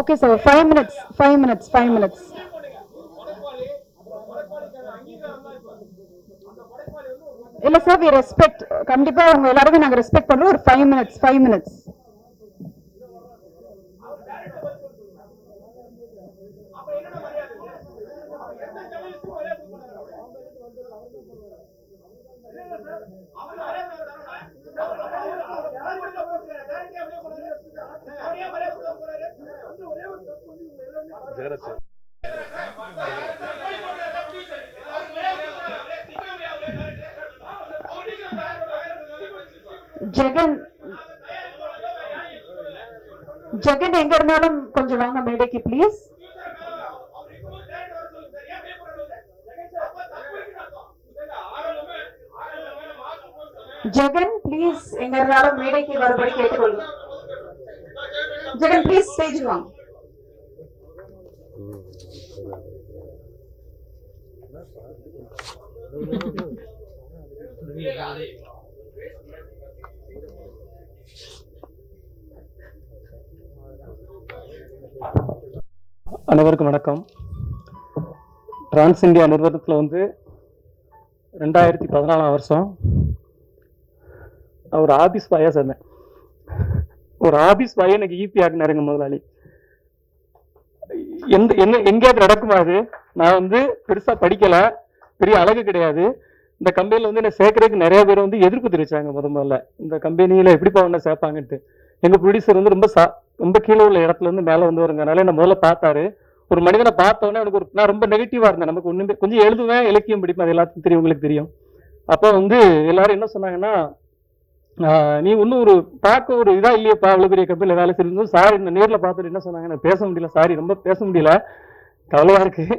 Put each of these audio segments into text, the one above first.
Okay sir five minutes five minutes five minutes இல்ல sir we respect கண்டிப்பா உங்கள் எல்லாருக்கும் நாங்கள் ரெஸ்பெக்ட் பண்ணுறோம் ஒரு five minutes five minutes Jagan Jagan எங்க இருந்தாலும் கொஞ்சம் வாங்க மேடைக்கு ப்ளீஸ் ஜெகன் ப்ளீஸ் எங்க இருந்தாலும் மேடைக்கு வரும்படி கேட்டுக்கொள்ளும் ஜெகன் ப்ளீஸ் ஸ்டேஜ் வாங்க. அனைவருக்கும் வணக்கம். டிரான்ஸ் இந்தியா நிறுவனத்தில் வந்து ரெண்டாயிரத்தி பதினாலாம் வருஷம் ஒரு ஆபீஸ் பாயாக சேர்ந்தேன். ஒரு ஆபீஸ் பாயை எனக்கு ஈபி ஆகினாருங்க முதலாளி. எந்த என்ன எங்கேயாவது நடக்குமா அது? நான் வந்து பெருசாக படிக்கல. பெரிய அழகு கிடையாது. இந்த கம்பெனியில் வந்து என்னை சேர்க்கறதுக்கு நிறைய பேர் வந்து எதிர்ப்பு தெரிவிச்சாங்க முத முதல்ல. இந்த கம்பெனியில் எப்படிப்பா உன்னை சேர்ப்பாங்கன்ட்டு. எங்கள் ப்ரொடியூசர் வந்து ரொம்ப சா ரொம்ப கீழே உள்ள இடத்துல இருந்து வந்து வந்து வருங்கனால என்ன முதல்ல பார்த்தாரு. ஒரு மனிதனை பார்த்தோன்னே எனக்கு ஒரு நான் ரொம்ப நெகட்டிவாக இருந்தேன். நமக்கு ஒன்றுமே கொஞ்சம் எழுதுவேன் இலக்கியம் படிப்பேன் அது எல்லாத்துக்கும் தெரியும் உங்களுக்கு தெரியும். அப்போ வந்து எல்லாரும் என்ன சொன்னாங்கன்னா நீ இன்னும் ஒரு பார்க்க ஒரு இதாக இல்லையப்பா அவ்வளோ பெரிய கம்பெனியில் வேலை செஞ்சு சாரி இந்த நேரில் பார்த்துட்டு என்ன சொன்னாங்க நான் பேச முடியல சாரி ரொம்ப பேச முடியல. கவலையாக இருக்குது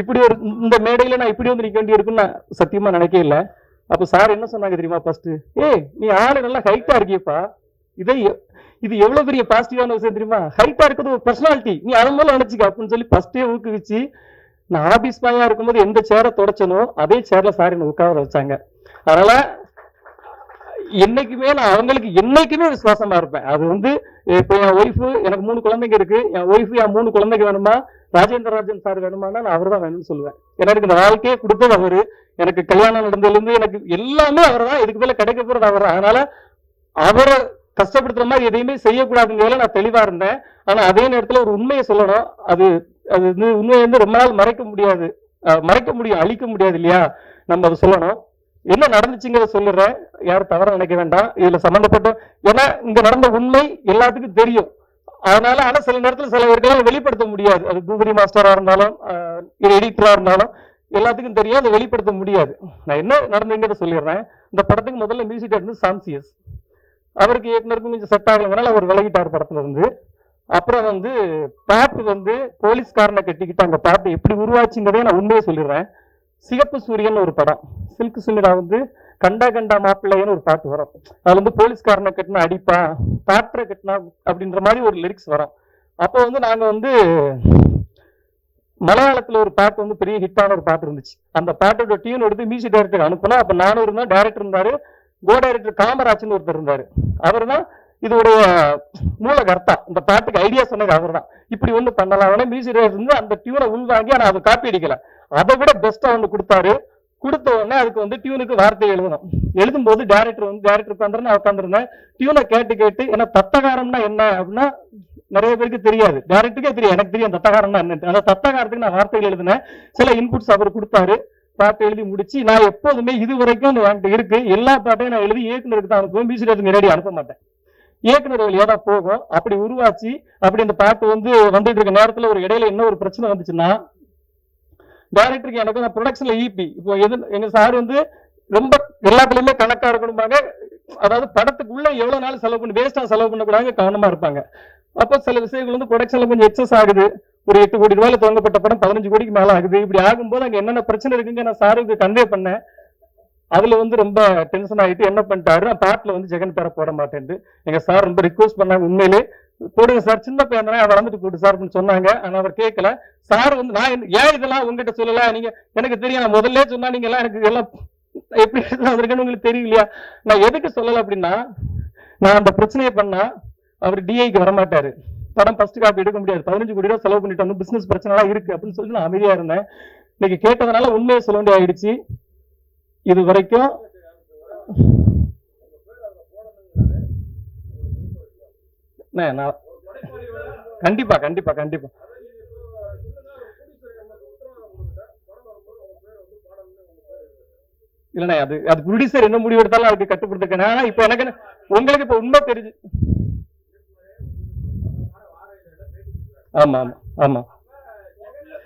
இப்படி ஒரு இந்த மேடையில் நான் இப்படி வந்து நிற்க வேண்டி இருக்குன்னு நான் சத்தியமாக நினைக்க இல்லை. அப்போ சார் என்ன சொன்னாங்க தெரியுமா ஃபஸ்ட்டு ஏய் நீ ஆளு நல்லா ஹைட்டாக இருக்கியப்பா. இதை இது எவ்வளவு பெரிய பாசிட்டிவான விஷயம் தெரியுமா? ஹைட்டாக இருக்கிறது ஒரு பர்சனாலிட்டி நீ அதன் மேல நினச்சிக்க அப்படின்னு சொல்லி ஃபஸ்ட்டே ஊக்குவிச்சு நான் ஆபீஸ் பாயா இருக்கும்போது எந்த சேரை தொடச்சனோ அதே சேரில் சார் என்ன உட்கார வச்சாங்க. அதனால என்னைக்குமே நான் அவங்களுக்கு என்னைக்குமே விசுவாசமா இருப்பேன். அது வந்து இப்போ என் ஒய்ஃபு எனக்கு மூணு குழந்தைங்க இருக்கு. என் ஒய்ஃபு என் மூணு குழந்தைங்க வேணுமா? ராஜேந்திர ராஜன் சார் வேணுமானால் நான் அவர் தான் வேணும்னு சொல்லுவேன். ஏன்னா எனக்கு இந்த வாழ்க்கையே கொடுத்தது அவரு. எனக்கு கல்யாணம் நடந்ததுலேருந்து எனக்கு எல்லாமே அவர் தான் இதுக்கு மேல கிடைக்க போறது அவர். அதனால அவரை கஷ்டப்படுத்துற மாதிரி எதையுமே செய்யக்கூடாதுங்கிறதுல நான் தெளிவா இருந்தேன். ஆனா அதே நேரத்துல ஒரு உண்மையை சொல்லணும். அது அது வந்து உண்மையை வந்து ரொம்ப நாள் மறைக்க முடியாது. மறைக்க முடியும் அழிக்க முடியாது இல்லையா? நம்ம அதை சொல்லணும். என்ன நடந்துச்சுங்கிறத சொல்லிடுறேன். யாரும் தவற நினைக்க வேண்டாம். இதுல சம்மந்தப்பட்ட ஏன்னா இங்க நடந்த உண்மை எல்லாத்துக்கும் தெரியும். அதனால ஆனா சில நேரத்துல சில பேர்களால் வெளிப்படுத்த முடியாது. அது பூபதி மாஸ்டரா இருந்தாலும் எடிட்டரா இருந்தாலும் எல்லாத்துக்கும் தெரியும். அதை வெளிப்படுத்த முடியாது. நான் என்ன நடந்துங்கிறத சொல்லிடுறேன். இந்த படத்துக்கு முதல்ல மியூசிக் இருந்து சாம்சியஸ் அவருக்கு இயக்குனருக்கும் கொஞ்சம் செட் ஆகலனால அவர் விலகிட்டார் படத்துல இருந்து அப்புறம் வந்து பாட்டு வந்து போலீஸ்காரனை கட்டிக்கிட்டு அந்த பாட்டு எப்படி உருவாச்சுங்கிறதே நான் உண்மையை சொல்லிடுறேன். சிகப்பு சூரியன் ஒரு படம். சில்க் சுமிரா வந்து கண்டா கண்டா மாப்பிள்ளைன்னு ஒரு பாட்டு வரும். அதுல வந்து போலீஸ்காரனை கட்டினா அடிப்பா டாக்டரை கட்டினா அப்படின்ற மாதிரி ஒரு லிரிக்ஸ் வரும். அப்போ வந்து நாங்க வந்து மலையாளத்துல ஒரு பாட்டு வந்து பெரிய ஹிட்டான ஒரு பாட்டு இருந்துச்சு. அந்த பாட்டோட டியூன் எடுத்து மியூசிக் டைரக்டர் அனுப்புனா அப்ப நானும் இருந்தேன் டைரக்டர் இருந்தாரு. கோ டைரக்டர் காமராஜ்னு ஒருத்தர் இருந்தாரு. அவர் தான் இதோடைய மூல கர்த்தா இந்த பாட்டுக்கு ஐடியா சொன்னது அவர் தான் இப்படி ஒண்ணு பண்ணலாம். உடனே மியூசிக் இருந்து அந்த டியூனை உள்வாங்கி ஆனா அதை காப்பி அடிக்கல அதை விட பெஸ்டா ஒண்ணு கொடுத்தாரு. கொடுத்த உடனே அதுக்கு வந்து டியூனுக்கு வார்த்தை எழுதணும். எழுதும்போது டேரக்டர் வந்து டேரக்டர் உட்காந்துருந்து நான் உட்காந்துருந்தேன் டியூனை கேட்டு கேட்டு ஏன்னா தத்தகாரம்னா என்ன அப்படின்னா நிறைய பேருக்கு தெரியாது. டேரக்டருக்கே தெரியும் எனக்கு தெரியும் தத்தகாரம்னா என்ன அந்த தத்தகாரத்துக்கு நான் வார்த்தைகள் எழுதினேன். சில இன்புட்ஸ் அவர் கொடுத்தாரு. பாட்டு எழுதி முடிச்சு நான் எப்போதுமே இது வரைக்கும் என்கிட்ட இருக்கு. எல்லா பாட்டையும் நான் எழுதி இயக்குனருக்கு தான் அனுப்புவேன். மியூசிக் நேரடி அனுப்ப மாட்டேன். இயக்குனர் வழியா தான் போகும் அப்படி உருவாச்சு அப்படி அந்த பாட்டு வந்து வந்துட்டு இருக்க நேரத்துல ஒரு இடையில என்ன ஒரு பிரச்சனை வந்துச்சுன்னா டேரக்டருக்கு எனக்கு ப்ரொடக்ஷன்ல ஈபி இப்போ எது எங்க சார் வந்து ரொம்ப எல்லாத்துலயுமே கணக்கா இருக்கணும்பாங்க. அதாவது படத்துக்குள்ள எவ்வளவு நாள் செலவு பண்ணி வேஸ்டா செலவு பண்ணக்கூடாது கவனமா இருப்பாங்க. அப்போ சில விஷயங்கள் வந்து ப்ரொடக்ஷன்ல கொஞ்சம் எக்ஸஸ் ஆகுது. ஒரு எட்டு கோடி ரூபாயில துவங்கப்பட்ட படம் பதினஞ்சு கோடிக்கு மேல ஆகுது. இப்படி ஆகும்போது அங்க என்னென்ன பிரச்சனை இருக்குங்க நான் சாருக்கு கன்வே பண்ணேன். அதுல வந்து ரொம்ப டென்ஷன் ஆயிட்டு என்ன பண்ணிட்டாரு? நான் வந்து ஜெகன் பேரை போட மாட்டேன்ட்டு. எங்க சார் ரொம்ப ரிக்வஸ்ட் பண்ணாங்க உண்மையிலே. போடுங்க சார் சின்ன பையன் தானே அவர் வந்துட்டு போட்டு சார் அப்படின்னு சொன்னாங்க. ஆனா அவர் கேட்கல சார் வந்து நான் ஏன் இதெல்லாம் உங்ககிட்ட சொல்லல? நீங்க எனக்கு தெரியும் நான் முதல்ல சொன்னா நீங்க எல்லாம் எனக்கு எல்லாம் எப்படி வந்திருக்குன்னு உங்களுக்கு தெரியலையா? நான் எதுக்கு சொல்லல அப்படின்னா நான் அந்த பிரச்சனையை பண்ணா அவர் டிஐக்கு வரமாட்டாரு. படம் ஃபர்ஸ்ட் காப்பி எடுக்க முடியாது. பதினஞ்சு கோடி ரூபா செலவு பண்ணிட்டு வந்து பிசினஸ் பிரச்சனை எல்லாம் இருக்கு அப்படின்னு சொல்லிட்டு நான் அமைதியா இருந்தேன். இன்னைக்கு கேட்டதுனால உண்மையை சொல்ல வேண்டிய ஆயிடுச்சு இது வரைக்கும் நான் கண்டிப்பா கண்டிப்பா கண்டிப்பா. இல்லண்ணே அது அது ப்ரொடியூசர் என்ன முடிவு எடுத்தாலும் அதுக்கு கட்டுப்படுத்துக்கணும் ஆனா இப்ப எனக்கு உங்களுக்கு இப்ப உண்மை தெரிஞ்சு ஆமா ஆமா ஆமா.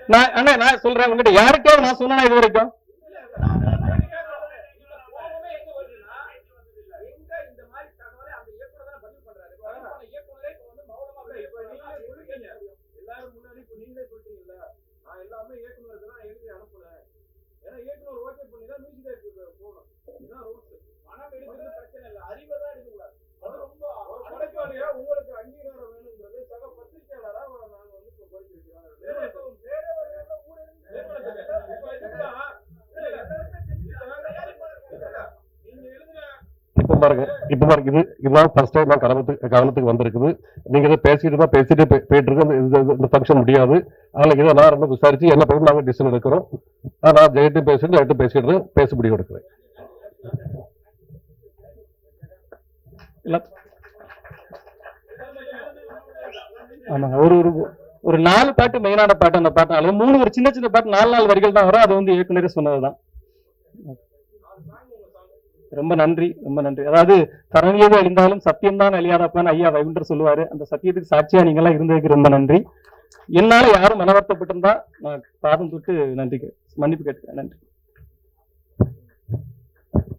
நான் அண்ணா நான் சொல்றேன் உங்ககிட்ட. யாருக்கே நான் சொன்னா இது வரைக்கும் எல்லாரும் முன்னாடி இப்ப நீங்களே சொல்லிட்டீங்கல்ல நான் எல்லாமே இயக்குனருக்கு தான் எழுதி அனுப்புனேன் ஏன்னா இயக்குனர் ஓகே பண்ணி தான் மியூசிக் டைரக்டருக்கு போகணும் இதுதான் ரூல்ஸ் பணம் எடுக்கிறது பிரச்சனை இல்லை அறிவை தான் எடுக்கக்கூடாது அது ரொம்ப ஒரு படைப்பாளியா உங்களுக்கு அங்கீகாரம் வேணுங்கிறது சக பத்திரிகையாளரா நாங்க வந்து இப்ப கோரிக்கை வைக்கிறோம் வேற ஒரு இடத்துல ஊரே இப்ப இதுக்கெல்லாம் இல்ல, எல்லாருமே தெரிஞ்சுக்கலாம். நீங்க எழுதுன இப்ப பாருங்க. இப்ப பாருங்க இது இதுதான் ஃபர்ஸ்ட் டைம் நான் கவனத்துக்கு கவனத்துக்கு வந்திருக்குது. நீங்க இதை பேசிட்டு தான் பேசிட்டு போயிட்டு இருக்கு இந்த- இந்த- ஃபங்க்ஷன் முடியாது. அதனால இதை நான் ரொம்ப விசாரிச்சு என்ன பண்ணி நாங்க டிசிஷன் எடுக்கிறோம். நான் ஜெயிட்டு பேசிட்டு ஜெயிட்டு பேசிட்டு பேச முடிவு எடுக்கிறேன். ஆமாங்க. ஒரு ஒரு ஒரு நாலு பாட்டு மெயினான பாட்டு அந்த பாட்டு அல்லது மூணு ஒரு சின்ன சின்ன பாட்டு நாலு நாலு வரிகள் தான் வரும். அது வந்து இயக்குனரே சொன்னதுதான். ரொம்ப நன்றி ரொம்ப நன்றி. அதாவது தரணியது அழிந்தாலும் சத்தியம்தான் அழியாதப்பான்னு ஐயா வைகுண்டர் சொல்லுவாரு. அந்த சத்தியத்துக்கு சாட்சியா நீங்க எல்லாம் இருந்ததுக்கு ரொம்ப நன்றி. என்னால யாரும் மனவர்த்தப்பட்டிருந்தா நான் பாதம் தொட்டு நன்றி மன்னிப்பு கேட்டுக்கிறேன். நன்றி.